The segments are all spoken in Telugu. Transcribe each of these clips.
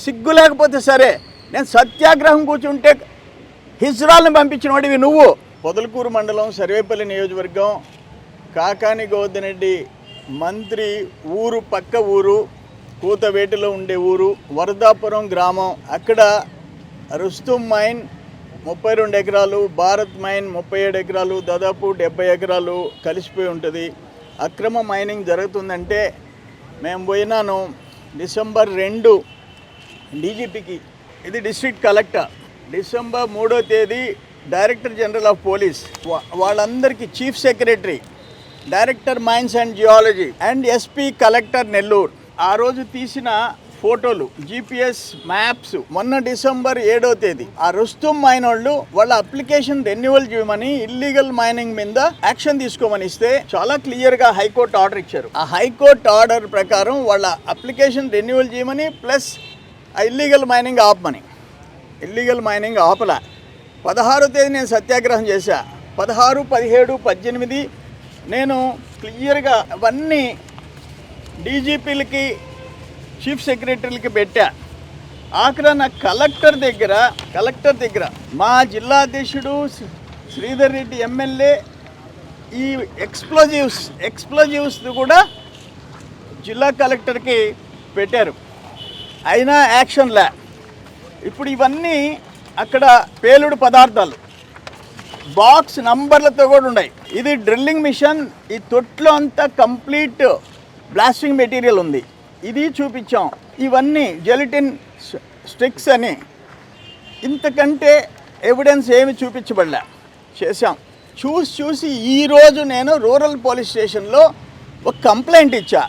సిగ్గు లేకపోతే సరే నేను సత్యాగ్రహం కూర్చుంటే హిజ్రాల్ని పంపించిన వాడివి నువ్వు. పొదలకూరు మండలం సర్వేపల్లి నియోజకవర్గం కాకాని గోవర్ధనరెడ్డి మంత్రి ఊరు పక్క ఊరు కూతవేటలో ఉండే ఊరు వరదాపురం గ్రామం. అక్కడ రుస్తుం మైన్ ముప్పై రెండు ఎకరాలు భారత్ మైన్ ముప్పై ఏడు ఎకరాలు దాదాపు డెబ్బై ఎకరాలు కలిసిపోయి ఉంటుంది. అక్రమ మైనింగ్ జరుగుతుందంటే మేము పోయినాను డిసెంబర్ రెండు డీజీపీకి. ఇది డిస్ట్రిక్ట్ కలెక్టర్. డిసెంబర్ మూడో తేదీ డైరెక్టర్ జనరల్ ఆఫ్ పోలీస్. వా- వాళ్ళందరికీ chief secretary director mines and geology and SP collector Nellore. ఆ రోజు తీసిన ఫోటోలు జీపీఎస్ మ్యాప్స్ మొన్న డిసెంబర్ ఏడో తేదీ. ఆ రుస్తుం మైన్ వాళ్ళు వాళ్ళ అప్లికేషన్ రెన్యువల్ చేయమని ఇల్లీగల్ మైనింగ్ మీద యాక్షన్ తీసుకోమని ఇస్తే చాలా క్లియర్గా హైకోర్టు ఆర్డర్ ఇచ్చారు. ఆ హైకోర్టు ఆర్డర్ ప్రకారం వాళ్ళ అప్లికేషన్ రెన్యువల్ చేయమని ప్లస్ ఆ ఇల్లీగల్ మైనింగ్ ఆపమని. ఇల్లీగల్ మైనింగ్ ఆపల. పదహారో తేదీ నేను సత్యాగ్రహం చేశా. పదహారు పదిహేడు పద్దెనిమిది నేను క్లియర్గా అవన్నీ డీజీపీలకి చీఫ్ సెక్రటరీలకి పెట్టా. ఆఖర నా కలెక్టర్ దగ్గర కలెక్టర్ దగ్గర మా జిల్లా అధ్యక్షుడు శ్రీ- శ్రీధర్ రెడ్డి ఎమ్మెల్యే ఈ ఎక్స్ప్లోజివ్స్ ఎక్స్ప్లోజివ్స్ కూడా జిల్లా కలెక్టర్కి పెట్టారు. అయినా యాక్షన్ లే. ఇప్పుడు ఇవన్నీ అక్కడ పేలుడు పదార్థాలు. బాక్స్ నంబర్లతో కూడా ఉన్నాయి. ఇది డ్రిల్లింగ్ మిషన్ ఈ తొట్లో అంతా కంప్లీట్ బ్లాస్టింగ్ మెటీరియల్ ఉంది. ఇది చూపించాం. ఇవన్నీ జెలిటిన్ స్టిక్స్ అని. ఇంతకంటే ఎవిడెన్స్ ఏమి చూపించబడలే. చేశాం. చూసి చూసి ఈరోజు నేను రూరల్ పోలీస్ స్టేషన్లో ఒక కంప్లైంట్ ఇచ్చా.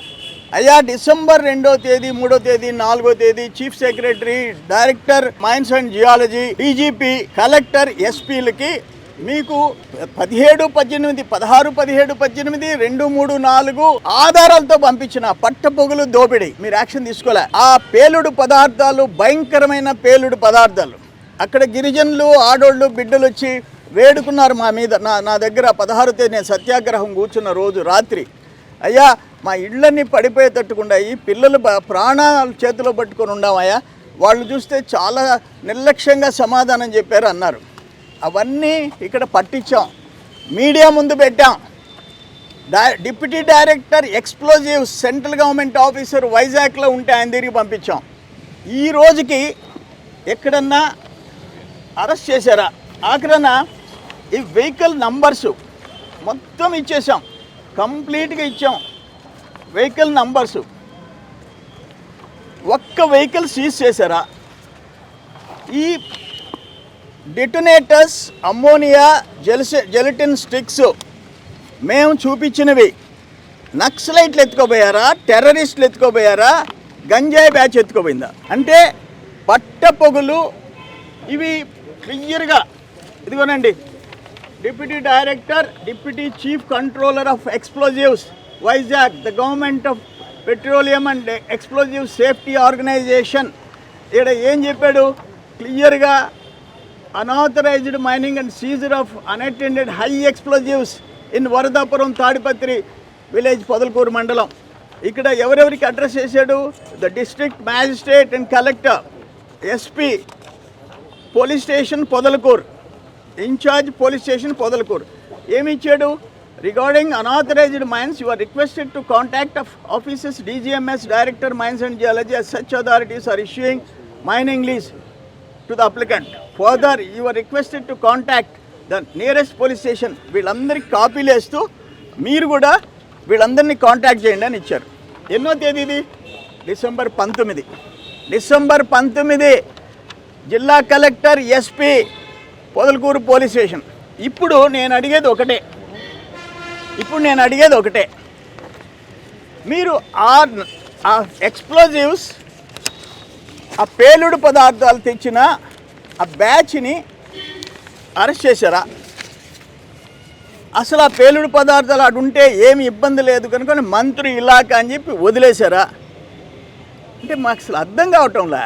అయ్యా డిసెంబర్ రెండో తేదీ మూడో తేదీ నాలుగో తేదీ chief secretary director mines and geology DGP collector ఎస్పీలకి మీకు పదిహేడు పద్దెనిమిది పదహారు పదిహేడు పద్దెనిమిది రెండు మూడు నాలుగు ఆధారాలతో పంపించిన పట్టపొగులు దోపిడీ. మీరు యాక్షన్ తీసుకోలే. ఆ పేలుడు పదార్థాలు భయంకరమైన పేలుడు పదార్థాలు. అక్కడ గిరిజనులు ఆడోళ్ళు బిడ్డలు వచ్చి వేడుకున్నారు మా మీద. నా నా దగ్గర పదహారు తేదీ నేను సత్యాగ్రహం కూర్చున్న రోజు రాత్రి. అయ్యా మా ఇళ్ళన్నీ పడిపోయేటట్టుకుండాయి పిల్లలు ప్రాణాలు చేతిలో పట్టుకొని ఉండామయ్యా. వాళ్ళు చూస్తే చాలా నిర్లక్ష్యంగా సమాధానం చెప్పారు అన్నారు. అవన్నీ ఇక్కడ పట్టించాం. మీడియా ముందు పెట్టాం. Die deputy director explosive central government officer వైజాగ్లో ఉంటే ఆయన తిరిగి పంపించాం. ఈ రోజుకి ఎక్కడన్నా అరెస్ట్ చేశారా? ఆఖరన ఈ వెహికల్ నంబర్సు మొత్తం ఇచ్చేసాం కంప్లీట్గా ఇచ్చాం. Vehicle numbers. ఒక్క వెహికల్ సీజ్ చేశారా? ఈ డిటనేటర్స్ అమ్మోనియా జెలిసి జెలిటిన్ స్టిక్స్ మేము చూపించినవి. నక్సలైట్లు ఎత్తుకోపోయారా? టెర్రరిస్టులు ఎత్తుకోపోయారా? గంజాయి బ్యాచ్ ఎత్తుకోపోయిందా? అంటే పట్ట పొగులు ఇవి క్లియర్గా ఇదిగోనండి. Deputy director deputy chief controller of explosives Vizag the government of petroleum and explosive safety organisation ఇక్కడ ఏం చెప్పాడు? క్లియర్గా unauthorised mining and seizure of unattended high explosives in Varadapuram Tadipatri village Podalakuru మండలం. ఇక్కడ ఎవరెవరికి అడ్రస్ చేశాడు? The district magistrate and collector SP police station Podalakuru incharge police station Podalakuru. ఏమిచ్చాడు regarding unauthorised mines you are requested to contact of offices DGMS director mines and geology such authorities are issuing mining lease to the applicant further you are requested to contact the nearest police station వీళ్ళందరికీ కాపీలు వేస్తూ మీరు కూడా వీళ్ళందరినీ కాంటాక్ట్ చేయండి అని ఇచ్చారు. ఎన్నో తేదీ ఇది? డిసెంబర్ పంతొమ్మిది. డిసెంబర్ పంతొమ్మిది జిల్లా collector SP Podalakuru police station. ఇప్పుడు నేను అడిగేది ఒకటే. ఇప్పుడు నేను అడిగేది ఒకటే. మీరు ఆ ఆ ఎక్స్ప్లోజివ్స్ ఆ పేలుడు పదార్థాలు తెచ్చిన ఆ బ్యాచ్ని అరెస్ట్ చేశారా? అసలు ఆ పేలుడు పదార్థాలు అటు ఉంటే ఏమి ఇబ్బంది లేదు కనుక మంత్రి ఇలాక అని చెప్పి వదిలేశారా? అంటే మాకు అసలు అర్థం కావటంలా.